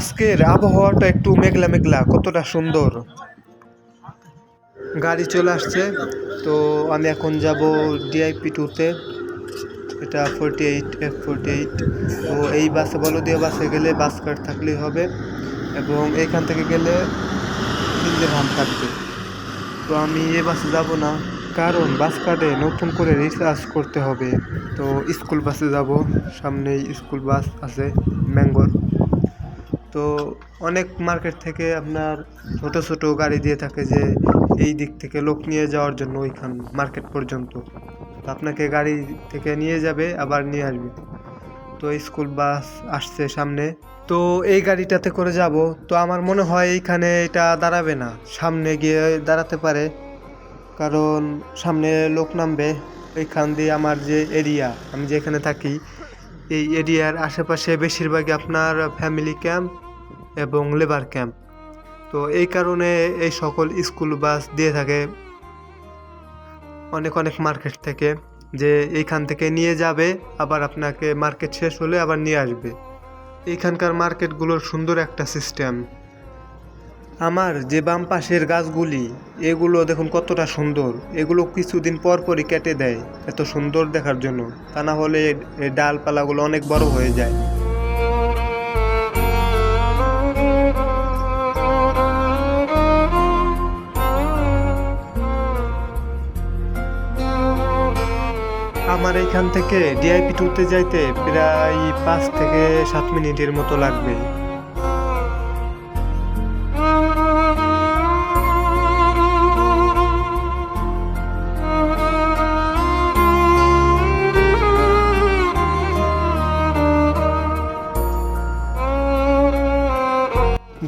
আজকের আবহাওয়াটা একটু মেঘলা মেঘলা, কতটা সুন্দর। গাড়ি চলে আসছে, তো আমি এখন যাব ডিআইপি টুতে এটা forty eight F forty eight তো এই বাসে বলো দিয়ে বাসে গেলে বাস কার্ড থাকলেই হবে, এবং এইখান থেকে গেলে হাম থাকবে। তো আমি এ বাসে যাব না, কারণ বাস কার্ডে নতুন করে রিচার্জ করতে হবে। তো স্কুল বাসে যাব, সামনেই স্কুল বাস আছে, ম্যাঙ্গোর। তো অনেক মার্কেট থেকে আপনার ছোট ছোট গাড়ি দিয়ে থাকে যে এই দিক থেকে লোক নিয়ে যাওয়ার জন্য ওইখান মার্কেট পর্যন্ত। তো আপনাকে গাড়ি থেকে নিয়ে যাবে, আবার নিয়ে আসবে। তো স্কুল বাস আসছে সামনে। তো এই গাড়িটাতে করে যাব। তো আমার মনে হয় এইখানে এটা দাঁড়াবে না। সামনে গিয়ে দাঁড়াতে পারে। কারণ সামনে লোক নামবে। ওইখান দিয়ে আমার যে এরিয়া, আমি যেখানে থাকি এই এরিয়ার আশেপাশে বেশিরভাগই আপনার ফ্যামিলি ক্যাম্প এবং লেবার ক্যাম্প তো এই কারণে এই সকল স্কুল বাস দিয়ে থাকে অনেক অনেক মার্কেট থেকে, যে এইখান থেকে নিয়ে যাবে, আবার আপনাকে মার্কেট শেষ হলে আবার নিয়ে আসবে। এইখানকার মার্কেটগুলোর সুন্দর একটা সিস্টেম আমার যে বাম পাশের গাছগুলি, এগুলো দেখুন কতটা সুন্দর। এগুলো কিছুদিন পর পরই কেটে দেয় এত সুন্দর দেখার জন্য। তা না হলে ডালপালাগুলো অনেক বড় হয়ে যায়। আমার এইখান থেকে ডিআইপি টুতে যাইতে প্রায় পাঁচ থেকে সাত মিনিটের মতো লাগবে।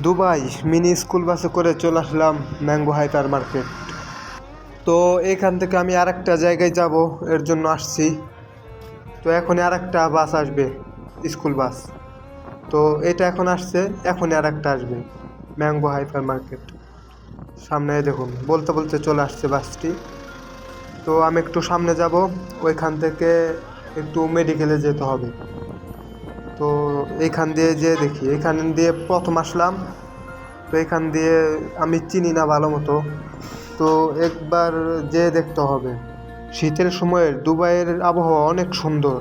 দুবাই মিনি স্কুল বাসে করে চলে আসলাম ম্যাঙ্গো হাইপার মার্কেট। তো এখান থেকে আমি আরেকটা জায়গায় যাব, এর জন্য আসছি। তো এখন আর একটা বাস আসবে, স্কুল বাস। তো এটা এখন আসছে এখন আর একটা আসবে, ম্যাঙ্গো হাইপার মার্কেট। সামনে দেখুন, বলতে বলতে চলে আসছে বাসটি। তো আমি একটু সামনে যাব, ওইখান থেকে একটু মেডিকেলে যেতে হবে। তো এইখান দিয়ে যে দেখি এখান দিয়ে প্রথম আসলাম। তো এখান দিয়ে আমি চিনি না ভালো মতো। তো একবার যে দেখতে হবে। শীতের সময়ের দুবাইয়ের আবহাওয়া অনেক সুন্দর।